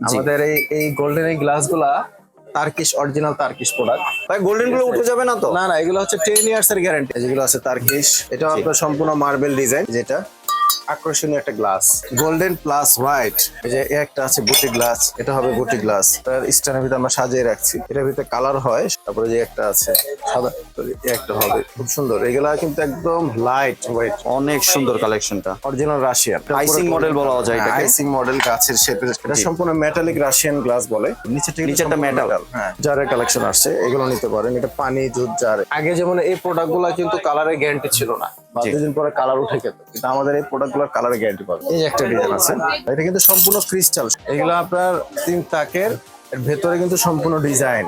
আমাদের এই এই গোল্ডেন এই গ্লাসগুলা তার্কিশ অরিজিনাল তার্কিশ প্রোডাক্ট ভাই গোল্ডেনগুলো উঠে যাবে না তো? না না এগুলো হচ্ছে টেন ইয়ার্স এর গ্যারান্টি যেগুলো আছে তার্কিশ এটা আপনার সম্পূর্ণ মার্বেল ডিজাইন যেটা আকর্ষণীয় একটা গ্লাস। গোল্ডেন প্লাস হোয়াইট এই যে একটা আছে বুটি গ্লাস এটা হবে বুটি গ্লাস। তার স্ট্যান্ডের ভিতরে আমরা সাজিয়ে রাখছি। এটার ভিতরে কালার হয় তারপরে যে একটা আছে সাদা একটা হবে। খুব সুন্দর। এগুলা কিন্তু একদম লাইট ওয়েট অনেক সুন্দর কালেকশনটা অরিজিনাল রাশিয়ান Icing model বলা যায় এটাকে। আইসিং মডেল গাছের শেপের এটা সম্পূর্ণ মেটালিক রাশিয়ান গ্লাস বলে। নিচে metal। হ্যাঁ জারের কালেকশন আসছে এগুলো নিতে পারেন। এটা পানি দুধ জার। আগে যেমন এই প্রোডাক্টগুলা কিন্তু কালারের গ্যারান্টি ছিল না। বা দুদিন পরে কালার উঠে যেত কিন্তু আমাদের এই প্রোডাক্টগুলোর কালারের গ্যারান্টি পাবে এই একটা ডিজাইন আছে। এটা কিন্তু সম্পূর্ণ ক্রিস্টাল এগুলো আপনার তিন তাকের এর ভেতরে কিন্তু সম্পূর্ণ ডিজাইন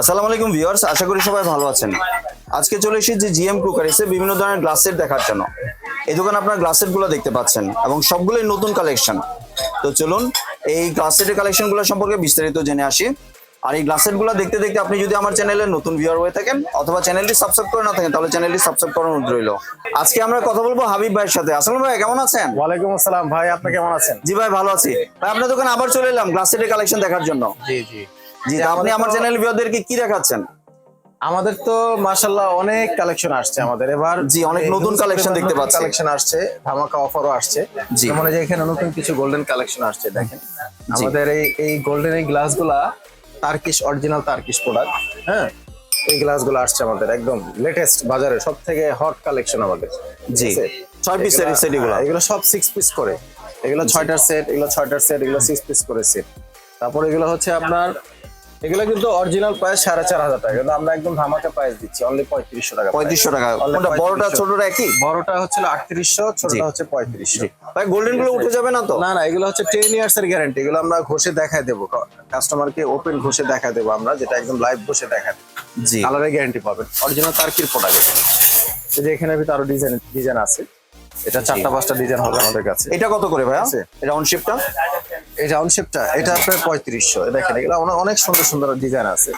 আসসালামু আলাইকুম ভিউয়ার্স আশা করি সবাই ভালো আছেন। আজকে চলে এসেছি জিএম ক্রুকারিসে বিভিন্ন ধরনের গ্লাস সেট দেখার জন্য। এই দোকানে আপনার গ্লাস সেটগুলো দেখতে পাচ্ছেন এবং সবগুলোই নতুন কালেকশন তো চলুন এই গ্লাস সেটের কালেকশনগুলো সম্পর্কে বিস্তারিত জেনে আসি। আর এই গ্লাস সেটগুলো দেখতে দেখতে আপনি যদি আমার চ্যানেলে নতুন ভিউয়ার হয়ে থাকেন অথবা চ্যানেলটি সাবস্ক্রাইব করে না থাকেন তাহলে চ্যানেলটি সাবস্ক্রাইব করার অনুরোধ রইল। আজকে আমরা কথা বলব হাবিব ভাইয়ের সাথে। আসলে ভাই কেমন আছেন? ওয়ালাইকুম আসসালাম ভাই আপনি কেমন আছেন? জি ভাই ভালো আছি। ভাই আপনার দোকানে আবার চলে এলাম গ্লাস সেটের কালেকশন দেখার জন্য। জি জি। জি আপনি আমার চ্যানেল ভিউয়ারদেরকে কি দেখাচ্ছেন? আমাদের তো মাশাল্লাহ অনেক কালেকশন আসছে আমাদের। এবার জি, অনেক নতুন কালেকশন দেখতে পাচ্ছি। কালেকশন আসছে ধামাকা অফারও আসছে। জি। যেমন যে এখানে নতুন কিছু গোল্ডেন কালেকশন আসছে দেখেন। আমাদের এই এই গোল্ডেন এই গ্লাসগুলা তার্কিশ অরিজিনাল তার্কিশ প্রোডাক্ট হ্যাঁ? এই গ্লাসগুলো আসছে আমাদের একদম লেটেস্ট বাজারে সব থেকে হট কালেকশন আমাদের। জি। ছয় পিস এর সেট এগুলো। হ্যাঁ, এগুলো সব সিক্স পিস করে। এগুলো ছয়টার সেট এগুলো ছয়টার সেট এগুলো সিক্স পিস করে সেট তারপর এগুলো হচ্ছে আপনার এগুলো কিন্তু অরিজিনাল প্রাইস সাড়ে চার হাজার টাকা কিন্তু আমরা একদম ধামাকা প্রাইস দিচ্ছি অনলি পঁয়ত্রিশশো টাকা পঁয়ত্রিশশো টাকা। কোনটা বড়টা ছোটটা একই? বড়টা হচ্ছে আটত্রিশশো ছোটটা হচ্ছে পঁয়ত্রিশশো। ভাই গোল্ডেনগুলো উঠে যাবে না তো? না না এগুলো হচ্ছে টেন ইয়ার্স এর গ্যারান্টি এগুলো আমরা ঘষে দেখায় দেবো। কাস্টমারকে ওপেন ঘষে দেখা দেবো আমরা যেটা একদম লাইভ ঘষে দেখা দেবো। জি। কালারের গ্যারান্টি পাবেন। অরিজিনাল তার্কির প্রোডাক্ট এই যে এখানে ভিতরে আরও ডিজাইন ডিজাইন আছে। এটা চারটা পাঁচটা ডিজাইন হবে আমাদের কাছে। এটা কত করে ভাইয়া? আছে। রাউন্ড শেপটা এই রাউন্ড শেপটা এটা আপনার পঁয়ত্রিশশো। দেখেন এগুলো অনেক- সুন্দর সুন্দর ডিজাইন আছে।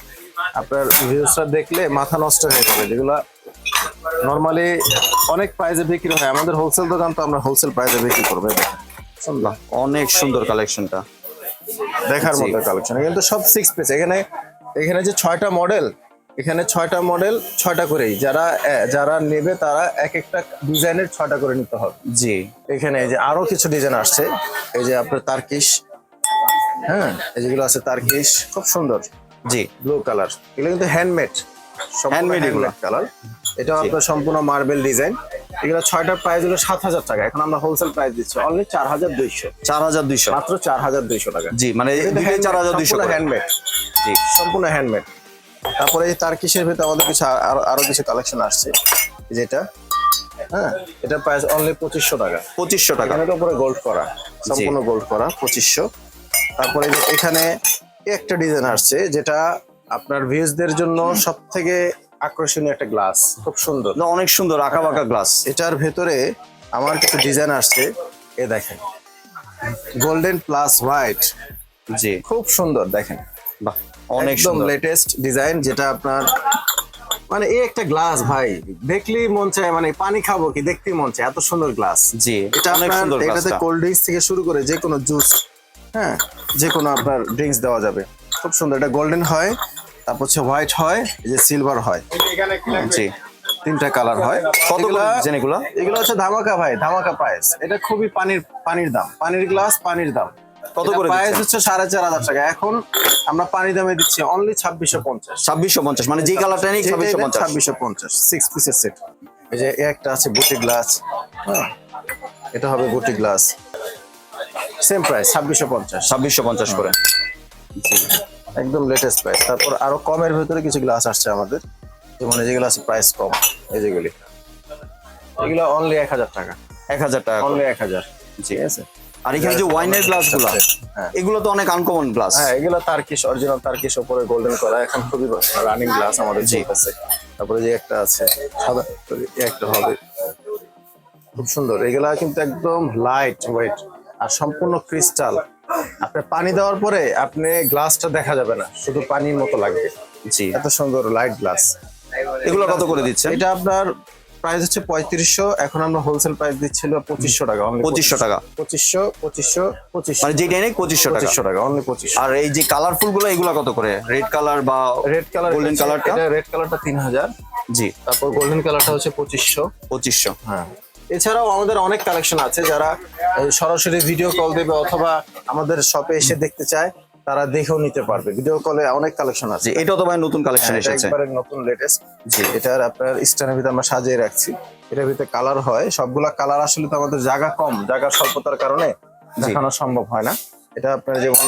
আপনার ভিউসটা দেখলে মাথা নষ্ট হয়ে যাবে। যেগুলো নর্মালি অনেক প্রাইসে বিক্রি হয়। আমাদের হোলসেল দোকান তো আমরা হোলসেল প্রাইসে বিক্রি করব। অনেক সুন্দর কালেকশনটা দেখার মতো কালেকশন কিন্তু সব সিক্স পিস এখানে এখানে যে ছয়টা মডেল এখানে ছয়টা মডেল ছয়টা করেই। যারা যারা নেবে তারা এক একটা ডিজাইনের ছয়টা করে নিতে হবে। জি। এখানে এই যে আরও কিছু ডিজাইন আসছে। এই যে আপনার তার্কিশ হ্যাঁ? এই যেগুলো আছে তার্কিশ খুব সুন্দর। জি। ব্লু কালার এগুলো কিন্তু হ্যান্ডমেড এগুলো। কালার এটা আপনার সম্পূর্ণ মার্বেল ডিজাইন এগুলো ছয়টার প্রাইস হলো সাত হাজার টাকা। এখন আমরা হোলসেল প্রাইস দিচ্ছি অনলি চার হাজার দুইশো। চার হাজার দুইশো। মাত্র চার হাজার দুইশো টাকা। জি মানে চার হাজার দুইশো হ্যান্ডমেড জি। সম্পূর্ণ হ্যান্ডমেড তারপরে এই তার্কিশের ভিতরে আমাদের কিছু আরও আরও কিছু কালেকশন আসছে। যেটা হ্যাঁ? এটা প্রাইস অনলি পঁচিশশো টাকা। পঁচিশশো টাকা। এখানে উপরে গোল্ড করা। সম্পূর্ণ গোল্ড করা পঁচিশশো। তারপরে এখানে একটা ডিজাইন আসছে যেটা আপনার ভিউজদের জন্য সব থেকে আকর্ষণীয় একটা গ্লাস খুব সুন্দর। না, অনেক সুন্দর আঁকা বাঁকা গ্লাস এটার ভেতরে আমার কিছু ডিজাইন আসছে। এ দেখেন। গোল্ডেন প্লাস হোয়াইট জি। খুব সুন্দর দেখেন। বাহ। একদম সুন্দর। লেটেস্ট ডিজাইন যেটা আপনার মানে এই একটা গ্লাস ভাই দেখলেই মন চায় মানে পানি খাব কি দেখতেই মন চায় এত সুন্দর গ্লাস জি এটা আপনার সুন্দর এটাতে কোল্ড ড্রিঙ্কস থেকে শুরু করে যে কোনো জুস হ্যাঁ যে কোনো আপনার ড্রিঙ্কস দেওয়া যাবে। খুব সুন্দর এটা গোল্ডেন হয় তারপর হচ্ছে হোয়াইট হয় যে সিলভার হয়। জি। তিনটা কালার হয়। কত করে এগুলা- এগুলো? হচ্ছে ধামাকা ভাই ধামাকা প্রাইস এটা খুবই পানির পানির দাম পানির গ্লাস পানির দাম। কত করে প্রাইস হচ্ছে সাড়ে চার হাজার টাকা। এখন আমরা পানি দামে দিচ্ছি অনলি ছাব্বিশশো পঞ্চাশ। ছাব্বিশশো পঞ্চাশ মানে যে কালারটা নেই ছাব্বিশশো পঞ্চাশ। ছাব্বিশশো পঞ্চাশ সিক্স পিসের সেট এই যে একটা আছে বুটি গ্লাস হ্যাঁ এটা হবে বুটি গ্লাস সেম প্রাইস ছাব্বিশশো পঞ্চাশ। ছাব্বিশশো পঞ্চাশ করে। একদম লেটেস্ট প্রাইস তারপর আরও কমের ভেতরে কিছু গ্লাস আসছে আমাদের। যেমন যেগুলো আছে প্রাইস কম এই যেগুলি এগুলো অনলি এক হাজার টাকা। এক হাজার টাকা অনলি এক হাজার। ঠিক আছে? আর এখানে যে ওয়াইনের গ্লাসগুলা হ্যাঁ। এগুলো তো অনেক আনকমন গ্লাস হ্যাঁ এগুলো তার্কিশ অরিজিনাল তার্কিশ উপরে গোল্ডেন করা। এখন খুবই রানিং গ্লাস আমাদের জি। আছে। তারপরে যে একটা আছে সাদা একটা হবে। খুব সুন্দর। এগুলা কিন্তু একদম লাইট ওয়েট আর সম্পূর্ণ ক্রিস্টাল আপনি পানি দেওয়ার পরে আপনি গ্লাসটা দেখা যাবে না। শুধু পানির মতো লাগবে। জি। এত সুন্দর লাইট গ্লাস এগুলো কত করে দিচ্ছে এটা আপনার প্রাইস হচ্ছে পঁয়ত্রিশশো এখন আমরা হোলসেল প্রাইস দিচ্ছিল পঁচিশশো টাকা পঁচিশশো টাকা। পঁচিশশো পঁচিশশো পঁচিশ মানে যেটা নেই পঁচিশশো টাকা। পঁচিশশো টাকা অনলি পঁচিশ আর এই যে কালারফুলগুলো এগুলো কত করে? রেড কালার বা রেড কালার গোল্ডেন কালারটা রেড কালারটা তিন হাজার জি। তারপর গোল্ডেন কালারটা হচ্ছে পঁচিশশো। পঁচিশশো। হ্যাঁ। এছাড়াও আমাদের অনেক কালেকশন আছে যারা সরাসরি ভিডিও কল দেবে অথবা আমাদের শপে এসে দেখতে চায়। তারা দেখেও নিতে পারবে। ভিডিও কলে অনেক কালেকশন আছে। এটাও তো ভাই নতুন কালেকশন হ্যাঁ, এসেছে। একবারে নতুন লেটেস্ট জি। এটার আপনার স্ট্যান্ডের ভিতরে আমরা সাজিয়ে রাখছি। এটার ভিতরে কালার হয়। সবগুলা কালার আসলে তো আমাদের জায়গা কম জায়গা স্বল্পতার কারণে দেখানো সম্ভব হয় না। এটা আপনার যেমন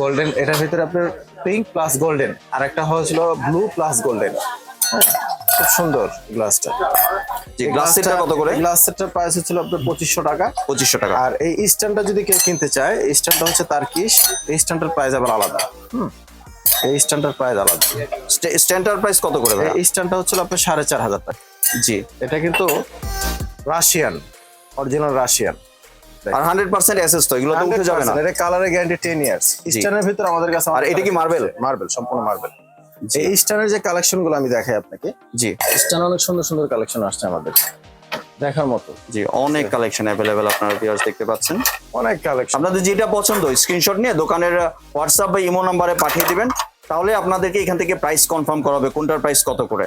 গোল্ডেন এটার ভিতরে আপনার পিঙ্ক প্লাস গোল্ডেন আর একটা হয়েছিল ব্লু প্লাস গোল্ডেন খুব সুন্দর গ্লাসটা। জি গ্লাস সেটটা কত করে? গ্লাস সেটটার প্রাইস হচ্ছিল আপনার পঁচিশশো টাকা। পঁচিশশো টাকা। আর এই স্ট্যান্ডটা যদি কেউ কিনতে চায় স্ট্যান্ডটা হচ্ছে তার কিস এই স্ট্যান্ডটার প্রাইস আবার আলাদা। হুম? এই স্ট্যান্ডটার প্রাইস আলাদা। স্ট্যান্ডার্ড প্রাইস কত করে ভাই এই স্ট্যান্ডটা হচ্ছিল আপনার সাড়ে চার হাজার টাকা। জি। এটা কিন্তু রাশিয়ান অরিজিনাল রাশিয়ান। আর হান্ড্রেড পার্সেন্ট অ্যাসেস তো এগুলো তো উঠে যাবে না। এটা কালারের গ্যারান্টি টেন ইয়ার্স স্ট্যান্ডের ভিতরে আমাদের কাছে আর এটা কি marble? মার্বেল সম্পূর্ণ মার্বেল। এই স্টানের যে কালেকশনগুলো আমি দেখাই আপনাকে। জি। স্টান অনেক সুন্দর সুন্দর কালেকশন আসছে আমাদের। দেখার মতো। জি অনেক কালেকশন অ্যাভেলেবেল আপনারা ভিউয়ার্স দেখতে পাচ্ছেন। অনেক কালেকশন। আপনাদের যেটা পছন্দ স্ক্রিনশট নিয়ে দোকানের হোয়াটসঅ্যাপ বা ইমো নাম্বারে পাঠিয়ে দিবেন। তাহলে আপনাদেরকে এখান থেকে প্রাইস কনফার্ম করা হবে কোনটার প্রাইস কত করে।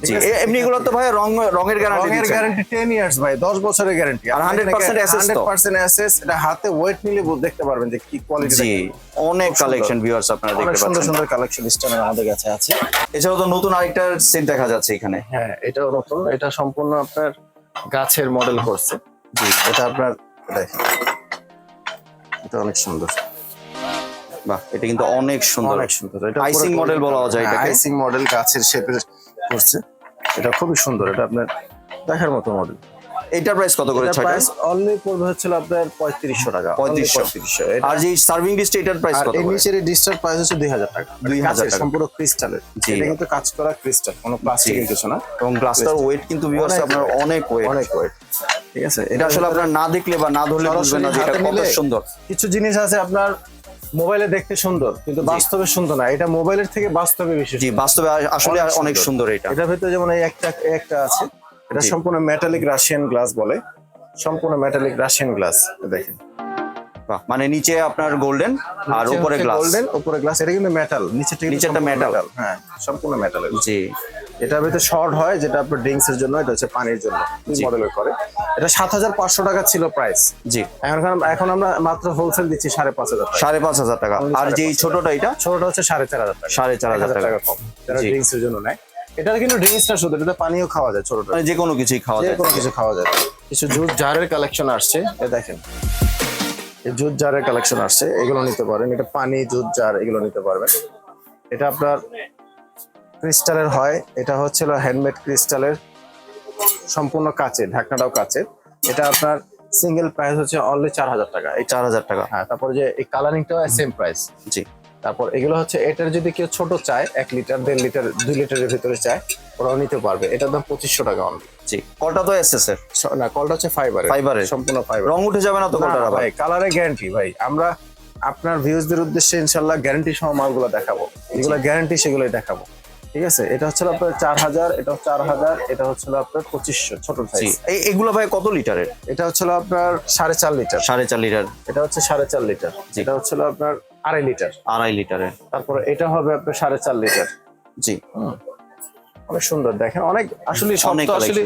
জি এ- এমনি এগুলো তো ভাই রং রঙের গ্যারান্টি রঙের গ্যারান্টি টেন ইয়ার্স ভাই দশ বছরের গ্যারান্টি আর 100% access তো? পার্সেন্ট অ্যাসেস এটা হাতে ওয়েট নিলে দেখতে পারবেন যে কি কোয়ালিটি জি অনেক কালেকশন ভিউয়ার্স আপনারা অনেক দেখতে সুন্দর পাচ্ছেন। সুন্দর কালেকশন আমাদের কাছে আছে। এছাড়াও তো নতুন আরেকটা সেট দেখা যাচ্ছে এখানে। হ্যাঁ এটাও নতুন। এটা সম্পূর্ণ আপনার গাছের মডেল করছে। জি এটা আপনার দেখেন। এটা অনেক সুন্দর। বাহ এটা কিন্তু অনেক সুন্দর। অনেক সুন্দর। এটা model বলা যায় এটাকে। আইসিং মডেল গাছের শেপের করছে। এটা খুবই সুন্দর এটা আপনার দেখার মতো মডেল এটার প্রাইস কত করে ছয়টা প্রাইস অনলি পড়বে হচ্ছিল আপনার পঁয়ত্রিশশো টাকা 3500 পঁয়ত্রিশশো। আর যে সার্ভিং এটার প্রাইস কত এই নিচের এই প্রাইস হচ্ছে দুই হাজার টাকা। 2000 কাঁচের, টাকা। সম্পূর্ণ ক্রিস্টালের। এটা কিন্তু কাজ করা ক্রিস্টাল কোনো প্লাস্টিকের কিছু না। এবং গ্লাসটার ওয়েট কিন্তু ভিউয়ার্স আপনার অনেক ওয়েট অনেক ওয়েট ঠিক আছে এটা আসলে আপনার না দেখলে বা না ধরলে বুঝবেন না এটা কত সুন্দর। কিছু জিনিস আছে আপনার মোবাইলে দেখতে সুন্দর কিন্তু বাস্তবে সুন্দর না। এটা মোবাইলের থেকে বাস্তবে বেশি জি বাস্তবে আসলে অনেক সুন্দর। এটা। এটার ভিতরে যেমন এই একটা একটা আছে এটা সম্পূর্ণ মেটালিক রাশিয়ান গ্লাস বলে। সম্পূর্ণ মেটালিক রাশিয়ান গ্লাস দেখেন। বাহ, মানে নিচে আপনার গোল্ডেন আর উপরে গ্লাস গোল্ডেন উপরে গ্লাস এটা কিন্তু মেটাল নিচে থেকে নিচেরটা metal। হ্যাঁ সম্পূর্ণ মেটাল জি। এটার ভিতরে শর্ট হয় যেটা আপনার ড্রিঙ্কস এর জন্য এটা হচ্ছে পানির জন্য। মডেলের করে। এটা সাত হাজার পাঁচশো টাকা ছিল প্রাইস জি। এখন এখন আমরা মাত্র হোলসেল দিচ্ছি সাড়ে পাঁচ হাজার টাকা। সাড়ে পাঁচ হাজার টাকা। আর যে ছোটটা এটা? ছোটটা হচ্ছে সাড়ে চার হাজার টাকা। সাড়ে চার হাজার টাকা। কম। যারা। ড্রিঙ্কস এর জন্য নেয়। এটা কিন্তু ড্রিঙ্কস না শুধু এটা পানিও খাওয়া যায় ছোটটা। মানে যে কোনো কিছুই খাওয়া যায়। কোনো কিছু খাওয়া যায়। কিছু জুস জারের কালেকশন আসছে। এ দেখেন। এই জুস জারের কালেকশন আসছে। এগুলো নিতে পারেন। এটা পানি জুস জার এগুলো নিতে পারবেন। এটা আপনার ক্রিস্টালের হয় এটা হচ্ছিল হ্যান্ডমেড ক্রিস্টালের সম্পূর্ণ কাচের ঢাকনাটাও কাচের। এটা আপনার সিঙ্গেল প্রাইস হচ্ছে অনলি চার হাজার টাকা। এই চার হাজার টাকা। হ্যাঁ তারপর যে এই কালারিংটাও সেম প্রাইস জি। তারপর এগুলো হচ্ছে এটার যদি কেউ ছোট চায় এক লিটার দেড় লিটার দুই লিটারের ভিতরে চায় ওরাও নিতে পারবে। এটার দাম পঁচিশশো টাকা অনলি জি। কলটা তো এসএস এর না কলটা হচ্ছে ফাইবার Fiber-এর? সম্পূর্ণ ফাইবার রং উঠে যাবে না তো আবার? ভাই কালারে গ্যারান্টি ভাই। আমরা আপনার ভিউজদের উদ্দেশ্যে ইনশাল্লাহ গ্যারান্টি সহ মালগুলো দেখাবো। যেগুলো গ্যারান্টি সেগুলোই দেখাবো। ঠিক আছে? এটা হচ্ছে আপনার চার হাজার এটা চার হাজার এটা হচ্ছে আপনার পঁচিশশো ছোট সাইজ এই এগুলো ভাই কত লিটারের? এটা হচ্ছে আপনার সাড়ে চার লিটার। সাড়ে চার লিটার। এটা হচ্ছে সাড়ে চার লিটার। এটা হচ্ছে আপনার আড়াই লিটার। আড়াই লিটারের। তারপরে এটা হবে আপনার সাড়ে চার লিটার। জি। অনেক সুন্দর দেখেন অনেক আসলে সব তো আসলে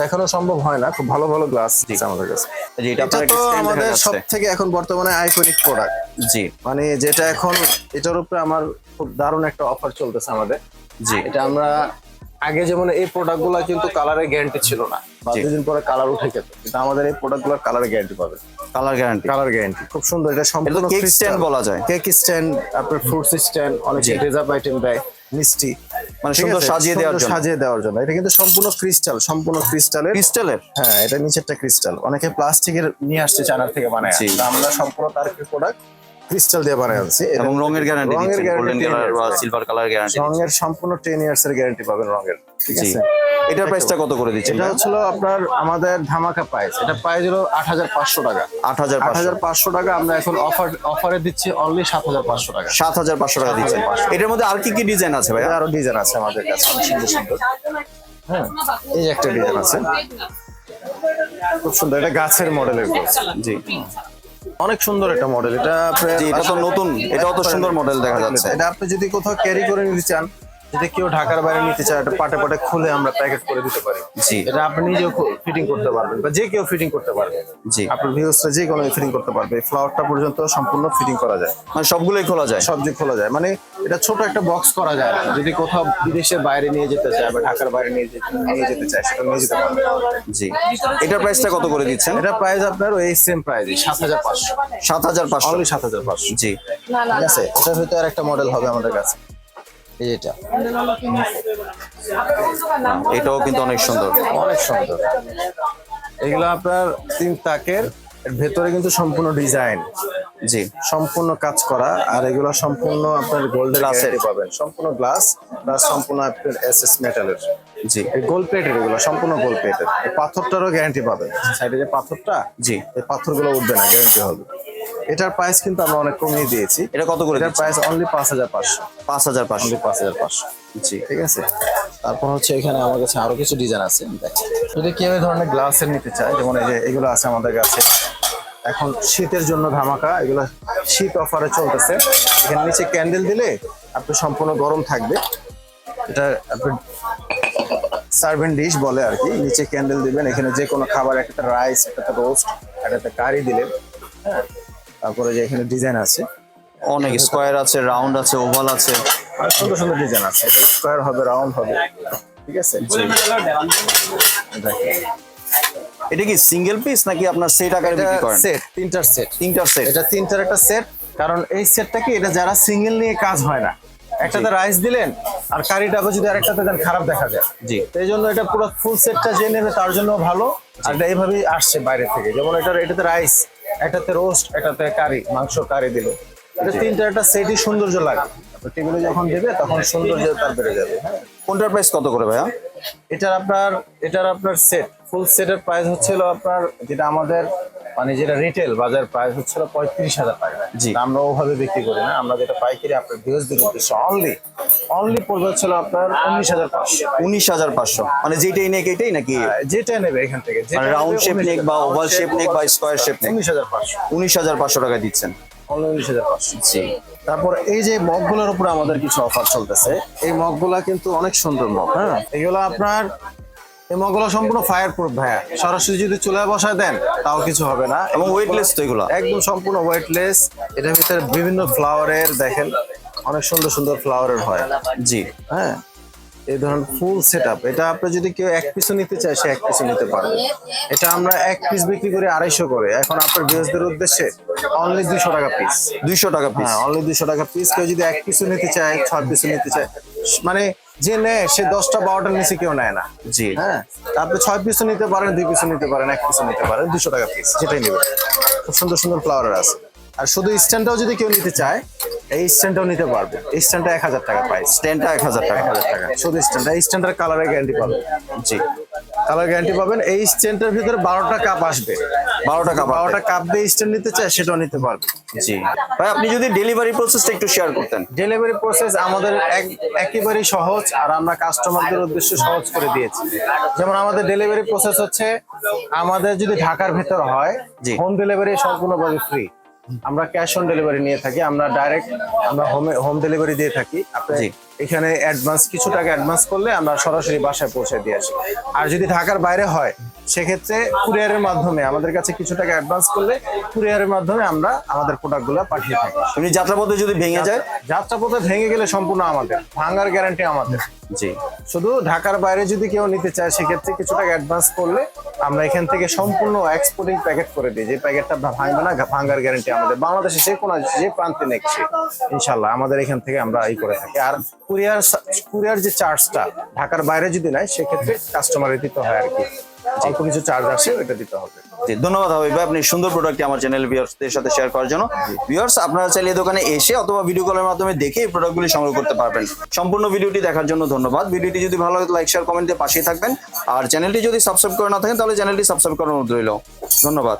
দেখানো সম্ভব হয় না খুব ভালো ভালো গ্লাস আমাদের কাছে। এটা তো আমাদের আমাদের সব থেকে এখন বর্তমানে আইকনিক প্রোডাক্ট জি। মানে যেটা এখন এটার উপরে আমার খুব দারুণ একটা অফার চলতেছে আমাদের। জি। এটা আমরা আগে যেমন এই প্রোডাক্টগুলা কিন্তু কালারের গ্যারান্টি ছিল না বা। দুদিন পরে কালার উঠে যেত কিন্তু আমাদের এই প্রোডাক্টগুলোর কালার গ্যারান্টি পাবে। কালার গ্যারান্টি কালার গ্যারান্টি খুব সুন্দর এটা সম্পূর্ণ কেক স্ট্যান্ড বলা যায়। কেক স্ট্যান্ড আপনার ফ্রুটস স্ট্যান্ড অনেক। ডেজার্ট আইটেম দেয় মিষ্টি। মানে সুন্দর সাজিয়ে দেওয়ার জন্য। সাজিয়ে দেওয়ার জন্য। এটা কিন্তু সম্পূর্ণ ক্রিস্টাল সম্পূর্ণ ক্রিস্টালের। ক্রিস্টালের। হ্যাঁ এটা নিচেরটা ক্রিস্টাল। অনেকে প্লাস্টিকের নিয়ে আসছে চায়নার থেকে বানায়। আমরা সম্পূর্ণ তার প্রোডাক্ট ক্রিস্টাল দিয়ে বানায় আনছি। এবং রঙের গ্যারান্টি রঙের বা সিলভার কালার গ্যারান্টি রঙের সম্পূর্ণ টেন ইয়ার্স এর গ্যারান্টি পাবেন রঙের ঠিক আছে? এটার প্রাইসটা কত করে দিচ্ছেন এটা হচ্ছিল আপনার আমাদের ধামাকা প্রাইস এটা প্রাইস হলো আট হাজার পাঁচশো টাকা। আট হাজার আট পাঁচশো হাজার পাঁচশো টাকা আমরা এখন অফার অফারে দিচ্ছি অনলি সাত হাজার পাঁচশো টাকা। সাত হাজার পাঁচশো টাকা দিচ্ছেন। এটার মধ্যে আর কি কি ডিজাইন আছে ভাইয়া? আরও ডিজাইন আছে আমাদের কাছে সুন্দর সুন্দর। হ্যাঁ এই একটা ডিজাইন আছে। খুব সুন্দর এটা গাছের মডেলের জি। অনেক সুন্দর একটা মডেল এটা এটা তো নতুন, এটাও তো সুন্দর মডেল দেখা যাচ্ছে। এটা আপনি যদি কোথাও ক্যারি করে নিতে চান যদি কেউ ঢাকার বাইরে নিতে চায় এটা পাটে পাটে খুলে আমরা প্যাকেট করে দিতে পারি। জি। এটা আপনি নিজেও ফিটিং করতে পারবেন বা যে কেউ ফিটিং করতে পারবে। জি। আপনার ভিউসটা যে কোনো ফিটিং করতে পারবে ফ্লাওয়ারটা পর্যন্ত সম্পূর্ণ ফিটিং করা যায়। মানে সবগুলোই খোলা যায়? সবজি খোলা যায় মানে এটা ছোট একটা বক্স করা যায় না। যদি কোথাও বিদেশের বাইরে নিয়ে যেতে চায় বা ঢাকার বাইরে নিয়ে যেতে নিয়ে যেতে চায় সেটা নিয়ে যেতে পারবে। জি। এটার প্রাইসটা কত করে দিচ্ছেন? এটা প্রাইস আপনার ওই সেম প্রাইস সাত হাজার পাঁচশো। সাত হাজার পাঁচশো। সাত হাজার পাঁচশো। জি। ঠিক আছে? এটার ভিতরে আর একটা মডেল হবে আমাদের কাছে। এই এটা। এটাও কিন্তু অনেক সুন্দর। অনেক সুন্দর। এগুলো আপনার তিন তাকের ভেতরে কিন্তু সম্পূর্ণ ডিজাইন। জি। সম্পূর্ণ কাজ করা আর এগুলো সম্পূর্ণ আপনার গোল্ডের Glass-এর। পাবেন। সম্পূর্ণ গ্লাস প্লাস সম্পূর্ণ আপনার এসএস মেটালের জি। এই গোল প্লেটের এগুলো সম্পূর্ণ গোল প্লেটের পাথরটারও গ্যারান্টি পাবেন। সাইডে যে পাথরটা জি। এই পাথরগুলো উঠবে না গ্যারান্টি হবে। এটার প্রাইস কিন্তু আমরা অনেক কমিয়ে দিয়েছি। এটা কত করে এটার প্রাইস অনলি পাঁচ হাজার পাঁচশো। পাঁচ হাজার পাঁচশো। অনলি পাঁচ হাজার পাঁচশো। জি। ঠিক আছে? তারপর হচ্ছে এখানে আমার কাছে আরও কিছু ডিজাইন আছে। যদি কেউ এই ধরনের গ্লাসের নিতে চায় যেমন এই যে এগুলো আছে আমাদের কাছে এখন শীতের জন্য ধামাকা এগুলো শীত অফারে চলতেছে। এখানে নিচে ক্যান্ডেল দিলে আপনি সম্পূর্ণ গরম থাকবে। এটা আপনি সার্ভেন্ট ডিশ বলে আর কি। নিচে ক্যান্ডেল দিবেন এখানে যে কোনো খাবার একটা রাইস একটা রোস্ট একটা কারি দিলেন। হ্যাঁ? তারপরে যে এখানে ডিজাইন আছে। অনেক স্কোয়ার আছে রাউন্ড আছে ওভাল আছে। আর সুন্দর সুন্দর ডিজাইন আছে। স্কোয়ার হবে রাউন্ড হবে। ঠিক আছে? এটা কি সিঙ্গেল পিস নাকি আপনার সেট আকারে বিক্রি করেন? সেট তিনটার সেট তিনটার সেট এটা তিনটার একটা সেট কারণ এই সেটটা কি এটা যারা সিঙ্গেল নিয়ে কাজ হয় না একটাতে রাইস দিলেন আর কারিটাকে যদি আরেকটাতে দেন খারাপ দেখা যায়। জি। তো এই জন্য এটা পুরো ফুল সেটটা যে নেবে তার জন্য ভালো। আর এটা এইভাবেই আসছে বাইরে থেকে। যেমন এটার এটাতে রাইস একটাতে রোস্ট একটাতে কারি মাংস কারি দিল। এটা তিনটা একটা সেটই সৌন্দর্য লাগে। টেবিলে যখন দেবে তখন সৌন্দর্য তার বেড়ে যাবে। কোনটার প্রাইস কত করে ভাইয়া? এটার আপনার এটার আপনার সেট ফুল সেটের প্রাইস হচ্ছিল আপনার যেটা আমাদের মানে যেটা রিটেল বাজার প্রাইস হচ্ছিল পঁয়ত্রিশ হাজার টাকা। জি। আমরা ওভাবে বিক্রি করি না। আমরা যেটা পাইকারি আপনার ভিউজদের উদ্দেশ্যে অনলি অনলি পড়বে হচ্ছিল আপনার উনিশ হাজার পাঁচশো। উনিশ হাজার পাঁচশো। মানে যেটাই নেক এটাই নাকি? যেটাই নেবে এখান থেকে। রাউন্ড শেপ shape নেক বা oval শেপ নেক বা স্কোয়ার শেপ নেক। উনিশ হাজার পাঁচশো। উনিশ হাজার পাঁচশো টাকা দিচ্ছেন। উনিশ হাজার পাঁচশো। জি। তারপর এই যে মগগুলোর উপরে আমাদের কিছু অফার চলতেছে এই মগগুলা কিন্তু অনেক সুন্দর মগ হ্যাঁ? এগুলো আপনার এই মগগুলো সম্পূর্ণ ফায়ার প্রুফ ভাইয়া। সরাসরি যদি চুলায় বসায় দেন তাও কিছু হবে না। এবং ওয়েটলেস তো এগুলো? একদম সম্পূর্ণ ওয়েটলেস এটার ভিতরে বিভিন্ন ফ্লাওয়ারের দেখেন অনেক সুন্দর সুন্দর ফ্লাওয়ারের হয়। জি। হ্যাঁ? এই ধরুন ফুল সেট এটা আপনি যদি কেউ এক পিসও নিতে চায় সে এক পিসও নিতে পারবে। এটা আমরা এক পিস বিক্রি করি আড়াইশো করে। এখন আপনার গৃহস্থদের উদ্দেশ্যে অনলি দুইশো টাকা পিস দুইশো টাকা পিস হ্যাঁ অনলি দুশো টাকা পিস কেউ যদি এক পিসও নিতে চায় ছয় পিসও নিতে চায় মানে যে নেয় সে দশটা বারোটার নিচে কেউ নেয় না। জি। হ্যাঁ? আপনি ছয় পিসও নিতে পারেন দুই পিসও নিতে পারেন এক পিসও নিতে পারেন দুশো টাকা পিস যেটাই নেবেন। খুব সুন্দর সুন্দর ফ্লাওয়ার আছে। আর শুধু স্ট্যান্ডটাও যদি কেউ নিতে চায় এই স্ট্যান্ডটাও নিতে পারবে। এই স্ট্যান্ডটা এক হাজার টাকা পাই স্ট্যান্ডটা এক হাজার টাকা। এক হাজার টাকা। শুধু স্ট্যান্ড এই স্ট্যান্ডের কালারের গ্যারান্টি পাবে। জি। কালার গ্যারান্টি পাবেন। এই স্ট্যান্ডের ভিতরে বারোটা কাপ আসবে। বারোটা কাপ বারোটা কাপ দিয়ে স্ট্যান্ড নিতে চায় সেটাও নিতে পারবে। জি। ভাই আপনি যদি ডেলিভারি প্রসেসটা একটু শেয়ার করতেন। ডেলিভারি প্রসেস আমাদের এক- একেবারেই সহজ আর আমরা কাস্টমারদের উদ্দেশ্য সহজ করে দিয়েছি। যেমন আমাদের ডেলিভারি প্রসেস হচ্ছে আমাদের যদি ঢাকার ভেতর হয়। হোম ডেলিভারি সম্পূর্ণভাবে ফ্রি আমরা ক্যাশ অন ডেলিভারি নিয়ে থাকি আমরা ডাইরেক্ট আমরা হোমে হোম ডেলিভারি দিয়ে থাকি। আপনি জি। এখানে অ্যাডভান্স কিছু টাকা অ্যাডভান্স করলে আমরা সরাসরি বাসায় পৌঁছে দিয়ে আসি। আর যদি ঢাকার বাইরে হয় সেক্ষেত্রে কুরিয়ারের মাধ্যমে আমাদের কাছে কিছু টাকা অ্যাডভান্স করলে কুরিয়ারের মাধ্যমে আমরা আমাদের প্রোডাক্টগুলো পাঠিয়ে থাকি। এমনি যাত্রাপথে যদি ভেঙে যায়? যাত্রাপথে ভেঙে গেলে সম্পূর্ণ আমাদের ভাঙার গ্যারান্টি আমাদের। জি। শুধু ঢাকার বাইরে যদি কেউ নিতে চায় সেক্ষেত্রে কিছু টাকা অ্যাডভান্স করলে আমরা এখান থেকে সম্পূর্ণ এক্সপোর্টিং প্যাকেট করে দিই। যে প্যাকেটটা ভাঙবে না ভাঙার গ্যারান্টি আমাদের। বাংলাদেশে যে কোনো যে প্রান্তে নেকছে ইনশাল্লাহ আমাদের এখান থেকে আমরা এই করে থাকি। আর কুরিয়ার কুরিয়ার যে চার্জটা ঢাকার বাইরে যদি নেয় সেক্ষেত্রে কাস্টমারের দিতে হয় আর কি। অল্প কিছু চার্জ আসে ওটা দিতে হবে। ধন্যবাদ হাবিব ভাই। আপনি সুন্দর প্রোডাক্টটি আমার চ্যানেল ভিউয়ার্সদের সাথে শেয়ার করার জন্য। ভিউয়ার্স আপনারা চাইলে দোকানে এসে অথবা ভিডিও কলের মাধ্যমে দেখে এই প্রোডাক্টগুলি সংগ্রহ করতে পারবেন। সম্পূর্ণ ভিডিওটি দেখার জন্য ধন্যবাদ। ভিডিওটি যদি ভালো লাগে লাইক শেয়ার কমেন্টে পাশেই থাকবেন। আর চ্যানেলটি যদি সাবস্ক্রাইব করে না থাকেন তাহলে চ্যানেলটি সাবস্ক্রাইব করার অনুরোধ রইল। ধন্যবাদ।